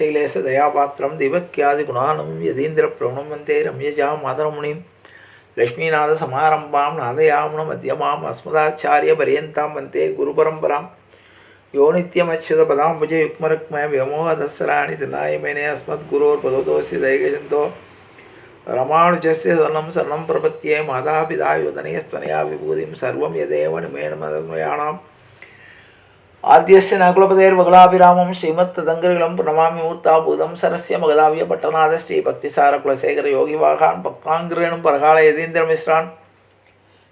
ஸ்ரீசைலேச தயாபாத்திரம் திவக்கியாதி குணானம் யதீந்திர பிரவணம் வந்தே ரம்யஜா மாதரமுனிம். லக்ஷ்மிநாத சமாரம்பாம் நாதயாமுன மத்தியமாம் அஸ்மதாச்சாரிய பரியந்தாம் வந்தே குரு பரம்பராம். யோ பதாம் புஜ யுக்மருக்ம வியமோகதசராணி திருநாயமேனே அஸ்மத் குரோர் பகவதோசி தைகசந்தோ ரமானுஜஸ்ய சரணம் சரணம் பிரபத்தியே மாதாபிதா யுதனயஸ்தனயா விபூதிம் சர்வம் யதேவ நிமேனமதன்மயானாம் ஆத்தியஸ்ய நகுலபதேர்வகலாபிராமம் ஸ்ரீமத் தங்கர்களும் பிரணமாமி மூர்த்தாபூதம் சரஸ்ய மகதாவிய பட்டநாத ஸ்ரீ பக்திசார குலசேகர யோகிவாகான் பக்தாங்கிரேனும் பரகால யதீந்திர மிஸ்ரான்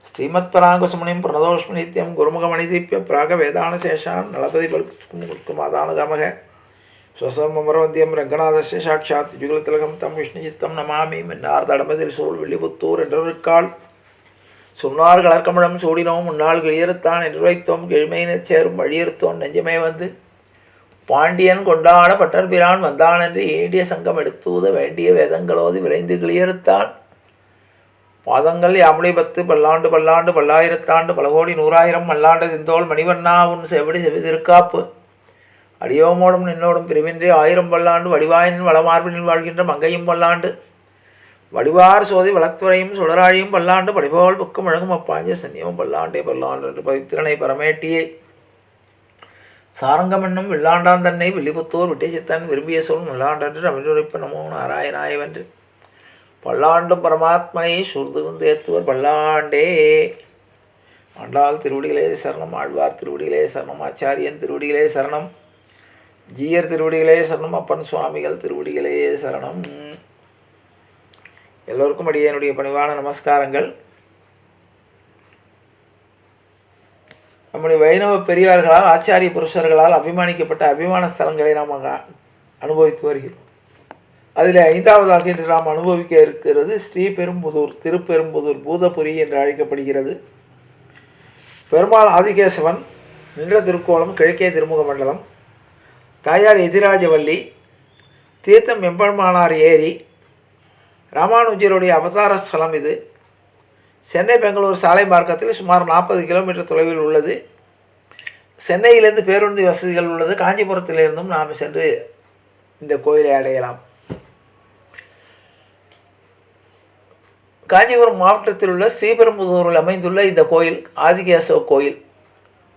ஸ்ரீமத் பராங்குசுமணிம் பிரணதோஷ்மி நித்யம் குருமுகமணிதீப்ய பிராக வேதான சேஷான் நலபதி பல்குமாதானுகமக ஸ்வசமரவந்தியம் ரங்கநாதஸ்ய சாட்சாத் யுகுலத்திலகம் தம் விஷ்ணுசித்தம் நமாமி மின்னார் தடமதில் சூழ் வெள்ளிபுத்தூர் என்றொருக்கால் சொன்னார் கலர்க்கமிழம் சூடினோம் முன்னாள் கிளியறுத்தான் நிர்வகித்தோம் கிழ்மையினச் சேரும் வழியறுத்தோம். நெஞ்சமே வந்து பாண்டியன் கொண்டாட பட்டர்பிரான் வந்தான் என்று ஏடிய சங்கம் எடுத்தூத வேண்டிய வேதங்களோது விரைந்து கிளியறுத்தான் பாதங்கள் யாமுடை பத்து பல்லாண்டு பல்லாண்டு பல்லாயிரத்தாண்டு பல கோடி நூறாயிரம் மல்லாண்டு திந்தோள் மணிவண்ணா உன் செவடி செவிதிருக்காப்பு. அடியோமோடும் நின்னோடும் பிரிவின்றி ஆயிரம் பல்லாண்டு வடிவாயின் வளமார்பினில் வாழ்கின்ற மங்கையும் பல்லாண்டு வடிவார் சோதி வளத்துறையும் சுடராழியும் பல்லாண்டு படிபவள் புக்கம் அழகும் அப்பாஞ்ச சன்னியமும் பல்லாண்டே பல்லாண்டு என்று பவித்திரனை பரமேட்டியே. சாரங்கம் என்னும் வில்லாண்டான் தன்னை வில்லிபுத்தூர் விட்டேசித்தன் விரும்பிய சொல் நல்லாண்டன்று தமிழுரைப்பு நமோ நாராயணாயவன்று பல்லாண்டு பரமாத்மனை சுர்துகுந்தேத்துவர் பல்லாண்டே. ஆண்டாள் திருவடிகளே சரணம் ஆழ்வார் திருவடிகளே சரணம் ஆச்சாரியன் திருவடிகளே சரணம் ஜீயர் திருவடிகளே சரணம் அப்பன் சுவாமிகள் திருவடிகளே சரணம். எல்லோருக்கும் அடியனுடைய பணிவான நமஸ்காரங்கள். நம்முடைய வைணவ பெரியார்களால் ஆச்சாரிய புருஷர்களால் அபிமானிக்கப்பட்ட அபிமான ஸ்தலங்களை நாம் அனுபவித்து வருகிறோம். அதில் ஐந்தாவதாக இன்று நாம் அனுபவிக்க இருக்கிறது ஸ்ரீபெரும்புதூர் திருப்பெரும்புதூர் பூதபுரி என்று அழைக்கப்படுகிறது. பெருமாள் ஆதிகேசவன் நின்ற திருக்கோலம் கிழக்கே திருமுக மண்டலம் தாயார் எதிராஜவல்லி தீர்த்தம் எம்பெருமானார் ஏரி ராமானுஜருடைய அவதார ஸ்தலம் இது. சென்னை பெங்களூர் சாலை மார்க்கத்தில் சுமார் நாற்பது கிலோமீட்டர் தொலைவில் உள்ளது. சென்னையிலிருந்து பேருந்து வசதிகள் உள்ளது. காஞ்சிபுரத்திலிருந்தும் நாம் சென்று இந்த கோயிலை அடையலாம். காஞ்சிபுரம் மாவட்டத்தில் உள்ள ஸ்ரீபெரும்புதூரில் அமைந்துள்ள இந்த கோயில் ஆதிகேசவ கோயில்.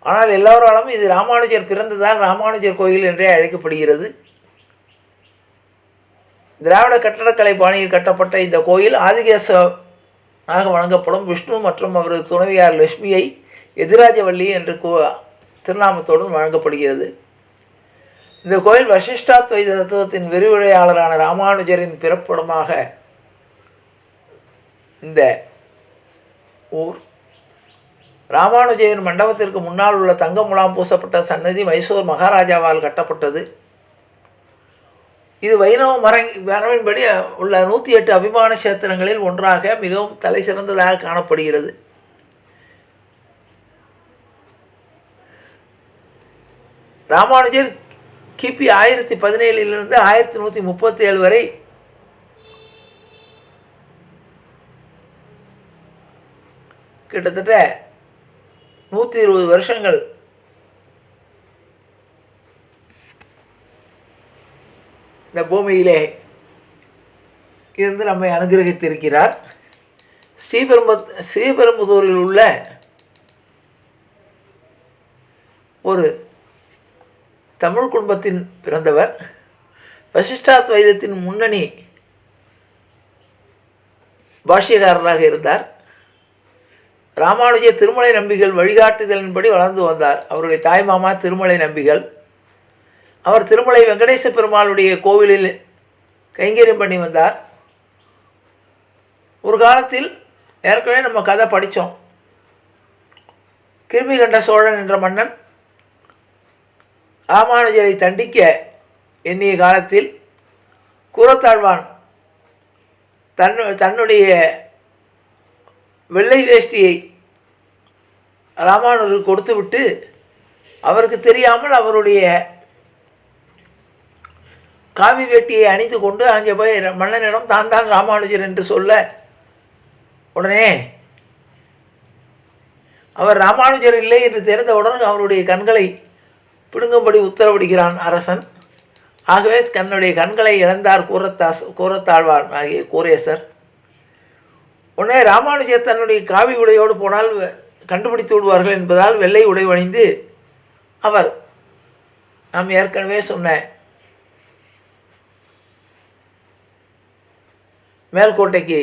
ஆனால் எல்லோராலும் இது ராமானுஜர் பிறந்ததால் ராமானுஜர் கோயில் என்றே அழைக்கப்படுகிறது. திராவிட கட்டடக்கலை பாணியில் கட்டப்பட்ட இந்த கோயில் ஆதிகேசமாக வழங்கப்படும். விஷ்ணு மற்றும் அவரது துணைவியார் லட்சுமியை எதிராஜவள்ளி என்று கோ திருநாமத்தோடு வழங்கப்படுகிறது. இந்த கோயில் வசிஷ்டாத்வைத தத்துவத்தின் விரிவுரையாளரான ராமானுஜரின் பிறப்பிடமாக இந்த ஊர். ராமானுஜரின் மண்டபத்திற்கு முன்னால் உள்ள தங்க முலாம் பூசப்பட்ட சன்னதி மைசூர் மகாராஜாவால் கட்டப்பட்டது. இது வைணவ மரங் மரபின்படி உள்ள நூற்றி எட்டு அபிமான சேத்திரங்களில் ஒன்றாக மிகவும் தலை சிறந்ததாக காணப்படுகிறது. ராமானுஜர் கிபி ஆயிரத்தி பதினேழிலிருந்து ஆயிரத்தி நூற்றி முப்பத்தி ஏழு வரை கிட்டத்தட்ட நூற்றி இருபது வருஷங்கள் இந்த பூமியிலே இருந்து நம்மை அனுகிரகித்திருக்கிறார். ஸ்ரீபெரும்ப ஸ்ரீபெரும்புதூரில் உள்ள ஒரு தமிழ் குடும்பத்தின் பிறந்தவர் வசிஷ்டாத்வைதத்தின் முன்னணி பாஷ்யக்காரராக இருந்தார். ராமானுஜ திருமலை நம்பிகள் வழிகாட்டுதலின்படி வளர்ந்து வந்தார். அவருடைய தாய்மாமா திருமலை நம்பிகள். அவர் திருமலை வெங்கடேச பெருமாளுடைய கோவிலில் கைங்கரியம் பண்ணி வந்தார். ஒரு காலத்தில் ஏற்கனவே நம்ம கதை படித்தோம். கிருமி கண்ட சோழன் என்ற மன்னன் ராமானுஜரை தண்டிக்க எண்ணிய காலத்தில் கூரத்தாழ்வான் தன்னு தன்னுடைய வெள்ளை வேஷ்டியை ராமானுஜருக்கு கொடுத்துவிட்டு அவருக்கு தெரியாமல் அவருடைய காவி வேட்டியை அணிந்து கொண்டு அங்கே போய் மன்னனிடம் தான் தான் ராமானுஜர் என்று சொல்ல உடனே அவர் ராமானுஜர் இல்லை என்று தெரிந்தவுடன் அவருடைய கண்களை பிடுங்கும்படி உத்தரவிடுகிறான் அரசன். ஆகவே தன்னுடைய கண்களை இழந்தார் கூறத்தாஸ் கூறத்தாழ்வார் ஆகிய கூரேசர். உடனே ராமானுஜர் தன்னுடைய காவி உடையோடு போனால் கண்டுபிடித்து விடுவார்கள் என்பதால் வெள்ளை உடை அணிந்து அவர் நாம் ஏற்கனவே சொன்ன மேல்கோட்டைக்கு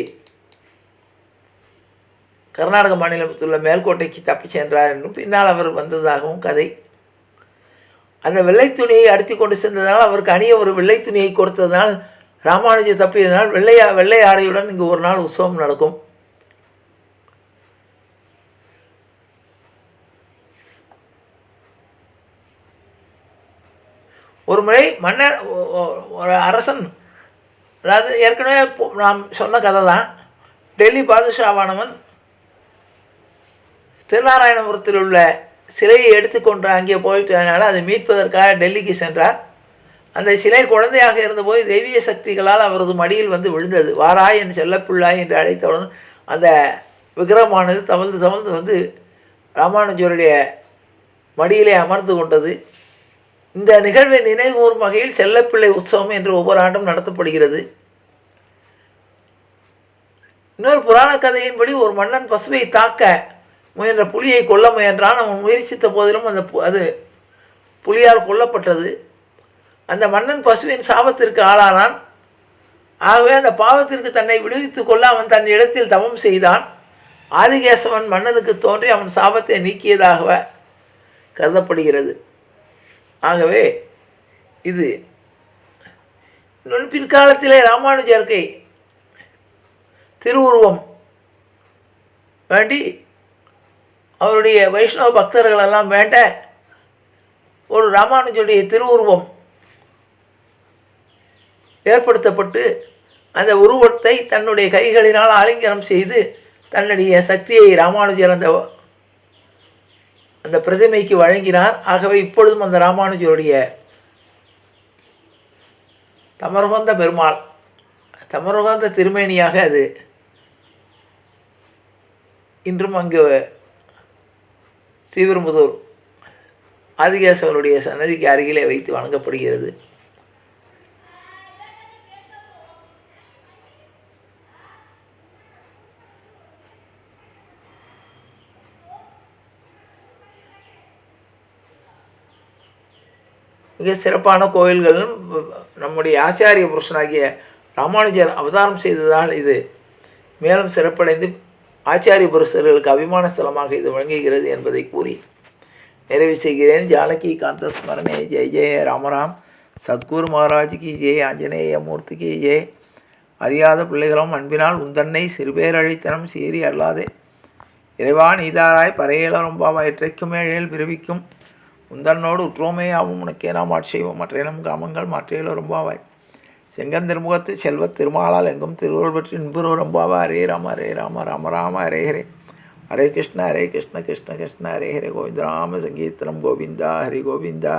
கர்நாடக மாநிலத்தில் உள்ள மேல்கோட்டைக்கு தப்பிச் சென்றார் என்றும் பின்னால் அவர் வந்ததாகவும் கதை. அந்த வெள்ளை துணியை அடித்து கொண்டு சென்றதனால் அவருக்கு அணிய ஒரு வெள்ளை துணியை கொடுத்ததனால் ராமானுஜம் தப்பியதனால் வெள்ளையா வெள்ளை ஆடையுடன் இங்கு ஒரு நாள் உற்சவம் நடக்கும். ஒரு முறை மன்னர் ஒரு அரசன் அதாவது ஏற்கனவே நாம் சொன்ன கதை தான் டெல்லி பாதுஷாவானவன் திருநாராயணபுரத்தில் உள்ள சிலையை எடுத்துக்கொண்டு அங்கே போயிட்டதுனால அதை மீட்பதற்காக டெல்லிக்கு சென்றார். அந்த சிலை குழந்தையாக இருந்தபோது தெய்வீக சக்திகளால் அவரது மடியில் வந்து விழுந்தது. வாராய் என் செல்லப்பிள்ளாய் என்று அழைத்தவுடன் அந்த விக்கிரகமானது தவழ்ந்து தவழ்ந்து வந்து ராமானுஜருடைய மடியிலே அமர்ந்து கொண்டது. இந்த நிகழ்வை நினைவுகூறும் வகையில் செல்லப்பிள்ளை உற்சவம் என்று ஒவ்வொரு ஆண்டும் நடத்தப்படுகிறது. இன்னொரு புராண கதையின்படி ஒரு மன்னன் பசுவை தாக்க முயன்ற புலியை கொல்ல முயன்றான். அவன் முயற்சித்த போதிலும் அந்த பு- அது புலியால் கொல்லப்பட்டது. அந்த மன்னன் பசுவின் சாபத்திற்கு ஆளானான். ஆகவே அந்த பாவத்திற்கு தன்னை விடுவித்து கொள்ள அவன் தன் இடத்தில் தவம் செய்தான். ஆதிகேசவன் மன்னனுக்கு தோன்றி அவன் சாபத்தை நீக்கியதாக கருதப்படுகிறது. ஆகவே இது இன்னொன்று பிற்காலத்திலே ராமானுஜருக்கு திருவுருவம் வேண்டி அவருடைய வைஷ்ணவ பக்தர்கள் எல்லாம் வேண்ட ஒரு ராமானுஜருடைய திருவுருவம் ஏற்படுத்தப்பட்டு அந்த உருவத்தை தன்னுடைய கைகளினால் ஆலிங்கனம் செய்து தன்னுடைய சக்தியை ராமானுஜர் அந்த அந்த பிரதிமைக்கு வழங்கினார். ஆகவே இப்பொழுதும் அந்த ராமானுஜருடைய தமரகந்த பெருமாள் தமரகந்த திருமேனியாக அது இன்றும் அங்கு ஸ்ரீபெரும்புதூர் ஆதிகேசவருடைய சன்னதிக்கு அருகிலே வைத்து வணங்கப்படுகிறது. மிக சிறப்பான கோயில்களும் நம்முடைய ஆச்சாரிய புருஷனாகிய ராமானுஜர் அவதாரம் செய்ததால் இது மேலும் சிறப்படைந்து ஆச்சாரிய புருஷர்களுக்கு அபிமான ஸ்தலமாக இது வழங்குகிறது என்பதை கூறி நிறைவு செய்கிறேன். ஜானகி காந்த ஸ்மரணே. ஜெய் ஜெய ராமராம் சத்குரு மகாராஜ் கி ஜெய். ஆஞ்சநேய மூர்த்திக்கு ஜெய். அறியாத பிள்ளைகளும் அன்பினால் உந்தன்னை சிறுபேரழித்தனம் சீறி அல்லாதே இறைவா நீதாராய் பரையலரும்பாவா பாவா எற்றைக்குமே ஏழ் பிறவிக்கும் உந்தன்னோடு உற்றோமேயாவும் உனக்கே நாம் ஆட்சேபம். மற்றையினம் காமங்கள் மற்றையிலும் செங்கந்திருமுகத்து செங்கன் திருமுகத்து திருமாலால் எங்கும் திருவுருள் பற்றி இன்புருவரும் பாவா ஹரே ராம ஹரே ராம ராம ராம ஹரே ஹரே. ஹரே கிருஷ்ண ஹரே கிருஷ்ண கிருஷ்ண கிருஷ்ண ஹரே ஹரே. கோவிந்த ராம சங்கீர்த்தனம் கோவிந்தா ஹரி கோவிந்தா.